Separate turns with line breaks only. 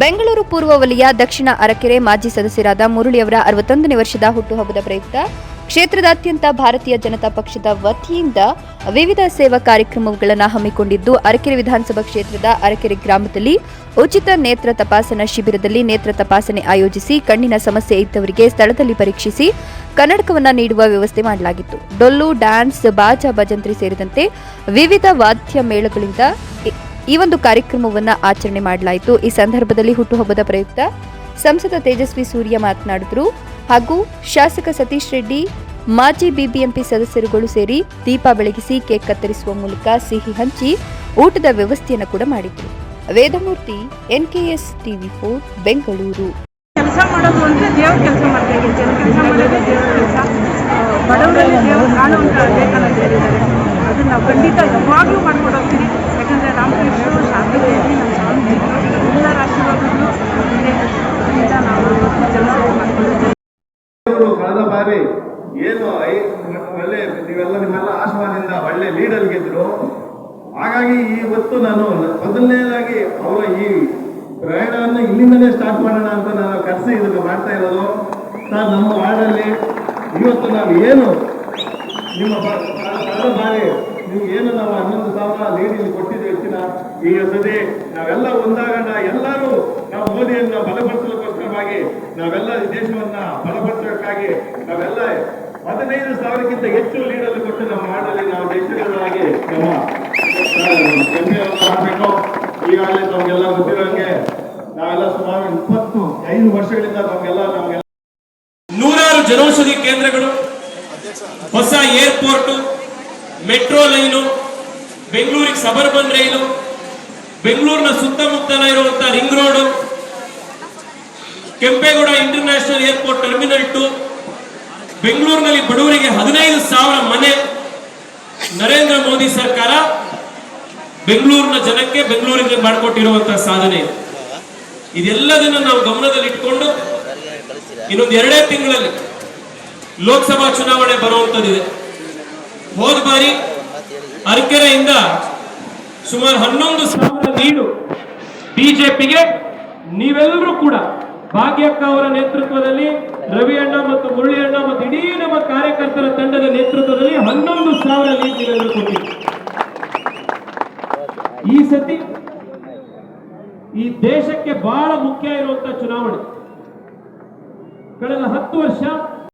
ಬೆಂಗಳೂರು ಪೂರ್ವ ವಲಯ ದಕ್ಷಿಣ ಅರಕೆರೆ ಮಾಜಿ ಸದಸ್ಯರಾದ ಮುರಳಿಯವರ ಅರವತ್ತೊಂದನೇ ವರ್ಷದ ಹುಟ್ಟುಹಬ್ಬದ ಪ್ರಯುಕ್ತ ಕ್ಷೇತ್ರದಾದ್ಯಂತ ಭಾರತೀಯ ಜನತಾ ಪಕ್ಷದ ವತಿಯಿಂದ ವಿವಿಧ ಸೇವಾ ಕಾರ್ಯಕ್ರಮಗಳನ್ನು ಹಮ್ಮಿಕೊಂಡಿದ್ದು, ಅರಕೆರೆ ವಿಧಾನಸಭಾ ಕ್ಷೇತ್ರದ ಅರಕೆರೆ ಗ್ರಾಮದಲ್ಲಿ ಉಚಿತ ನೇತ್ರ ತಪಾಸಣಾ ಶಿಬಿರದಲ್ಲಿ ನೇತ್ರ ತಪಾಸಣೆ ಆಯೋಜಿಸಿ, ಕಣ್ಣಿನ ಸಮಸ್ಯೆ ಇದ್ದವರಿಗೆ ಸ್ಥಳದಲ್ಲಿ ಪರೀಕ್ಷಿಸಿ, ಕನ್ನಡಕವನ್ನು ನೀಡುವ ವ್ಯವಸ್ಥೆ ಮಾಡಲಾಗಿತ್ತು. ಡೊಳ್ಳು ಡ್ಯಾನ್ಸ್, ಬಾಜಾ, ಭಜಂತ್ರಿ ಸೇರಿದಂತೆ ವಿವಿಧ ವಾದ್ಯ ಮೇಳಗಳಿಂದ ಈ ಒಂದು ಕಾರ್ಯಕ್ರಮವನ್ನ ಆಚರಣೆ ಮಾಡಲಾಯಿತು. ಈ ಸಂದರ್ಭದಲ್ಲಿ ಹುಟ್ಟುಹಬ್ಬದ ಪ್ರಯುಕ್ತ ಸಂಸದ ತೇಜಸ್ವಿ ಸೂರ್ಯ ಮಾತನಾಡಿದರು. ಹಾಗೂ ಶಾಸಕ ಸತೀಶ್ ರೆಡ್ಡಿ, ಮಾಜಿ ಬಿಬಿಎಂಪಿ ಸದಸ್ಯರುಗಳು ಸೇರಿ ದೀಪ ಬೆಳಗಿಸಿ ಕೇಕ್ ಕತ್ತರಿಸುವ ಮೂಲಕ ಸಿಹಿ ಹಂಚಿ ಊಟದ ವ್ಯವಸ್ಥೆಯನ್ನು ಕೂಡ ಮಾಡಿದ್ರು. Vedamurthy, NKS TV four, Bengaluru.
ಕೆಲಸ ಮಾಡೋದು ಅಂದರೆ ದೇವ್ರ ಕೆಲಸ ಮಾಡ್ತಾ ಜನ ಕೆಲಸ ಮಾಡೋದೇ ದೇವ್ರ ಕೆಲಸ. ಬಡವರಲ್ಲಿ ದೇವ್ರು ಕಾಣುವಂಥ ಲೇಖನ ಅದನ್ನ ಖಂಡಿತ ಯಾವಾಗಲೂ ಮಾಡ್ಕೊಂಡು ಹೋಗ್ತೀವಿ.
ಬಾರಿ ಏನು ಐ- ಒಳ್ಳೆ ನೀವೆಲ್ಲ ನಿಮ್ಮೆಲ್ಲ ಆಶ್ವಾದಿಂದ ಒಳ್ಳೆ ಲೀಡರ್ ಗೆದ್ರು. ಹಾಗಾಗಿ ಇವತ್ತು ನಾನು ಮೊದಲನೇದಾಗಿ ಅವರ ಈ ಪ್ರಯಾಣವನ್ನು ಇಲ್ಲಿಂದಲೇ ಸ್ಟಾರ್ಟ್ ಮಾಡೋಣ ಅಂತ ನಾನು ಕರೆಸಿ ಇದನ್ನು ಮಾಡ್ತಾ ಇರೋದು. ಸರ್, ನಮ್ಮ ವಾರ್ಡಲ್ಲಿ ಇವತ್ತು ನಾವು ಏನು ನಿಮ್ಮ ಬಾರಿ ನೀವು ಏನು ನಾವು ಹನ್ನೊಂದು ಸಾವಿರ ಲೀಡ್ ಕೊಟ್ಟಿದ್ದೀವಿ ಹೆಚ್ಚಿನ ಈ ಸತಿ ನಾವೆಲ್ಲ ಒಂದಾಗೋಣ ಎಲ್ಲರೂ ನಾವು ಮೋದಿಯನ್ನ ನಾವೆಲ್ಲ ಈ ದೇಶವನ್ನ ಬಲಪಡಿಸಬೇಕಾಗಿ ನಾವೆಲ್ಲ ಹದಿನೈದು ಸಾವಿರಕ್ಕಿಂತ ಹೆಚ್ಚು ಲೀಡಲ್ಲಿ ಕೊಟ್ಟು ನಮ್ಮ ಮಾಡಲಿ ನಾವು ದೇಶಗಳಾಗಿ ಮಾಡಬೇಕು ಈಗಾಗಲೇ ನಮಗೆಲ್ಲ ಗೊತ್ತಿರೋಂಗೆ ನಾವೆಲ್ಲ ಸುಮಾರು ಇಪ್ಪತ್ತು ಐದು ವರ್ಷಗಳಿಂದ ನಮಗೆಲ್ಲ ನಮಗೆಲ್ಲ
ನೂರಾರು ಜನೌಷಧಿ ಕೇಂದ್ರಗಳು, ಹೊಸ ಏರ್ಪೋರ್ಟ್, ಮೆಟ್ರೋ ಲೈನು, ಬೆಂಗಳೂರಿಗೆ ಸಬರ್ಬನ್ ರೈಲು, ಬೆಂಗಳೂರಿನ ಸುತ್ತಮುತ್ತಲ ಇರುವಂತಹ ring road Kempegowda international airport terminal two ಬೆಂಗಳೂರಿನಲ್ಲಿ ಬಡವರಿಗೆ ಹದಿನೈದು ಸಾವಿರ ಮನೆ, ನರೇಂದ್ರ ಮೋದಿ ಸರ್ಕಾರ ಬೆಂಗಳೂರಿನ ಜನಕ್ಕೆ ಬೆಂಗಳೂರಿಗೆ ಮಾಡಿಕೊಟ್ಟಿರುವಂತಹ ಸಾಧನೆ ಇದೆಲ್ಲದನ್ನ ನಾವು ಗಮನದಲ್ಲಿಟ್ಕೊಂಡು ಇನ್ನೊಂದು ಎರಡೇ ತಿಂಗಳಲ್ಲಿ ಲೋಕಸಭಾ ಚುನಾವಣೆ ಬರುವಂತದ್ದಿದೆ ಹೋದ ಬಾರಿ ಅರಕೆರೆಯಿಂದ ಸುಮಾರು ಹನ್ನೊಂದು ಸಾವಿರ ನೀಡು ಬಿಜೆಪಿಗೆ ನೀವೆಲ್ಲರೂ ಕೂಡ ಭಾಗ್ಯಕ್ಕ ಅವರ ನೇತೃತ್ವದಲ್ಲಿ ರವಿ ಅಣ್ಣ ಮತ್ತು ಮುರಳಿ ಅಣ್ಣ ಮತ್ತು ಇಡೀ ನಮ್ಮ ಕಾರ್ಯಕರ್ತರ ತಂಡದ ನೇತೃತ್ವದಲ್ಲಿ ಹನ್ನೊಂದು ಸಾವಿರ ಲೀಡ್ ಕೊಟ್ಟಿದೆ. ಈ ಸತಿ ಈ ದೇಶಕ್ಕೆ ಬಹಳ ಮುಖ್ಯ ಇರುವಂತಹ ಚುನಾವಣೆ. ಕಳೆದ ಹತ್ತು ವರ್ಷ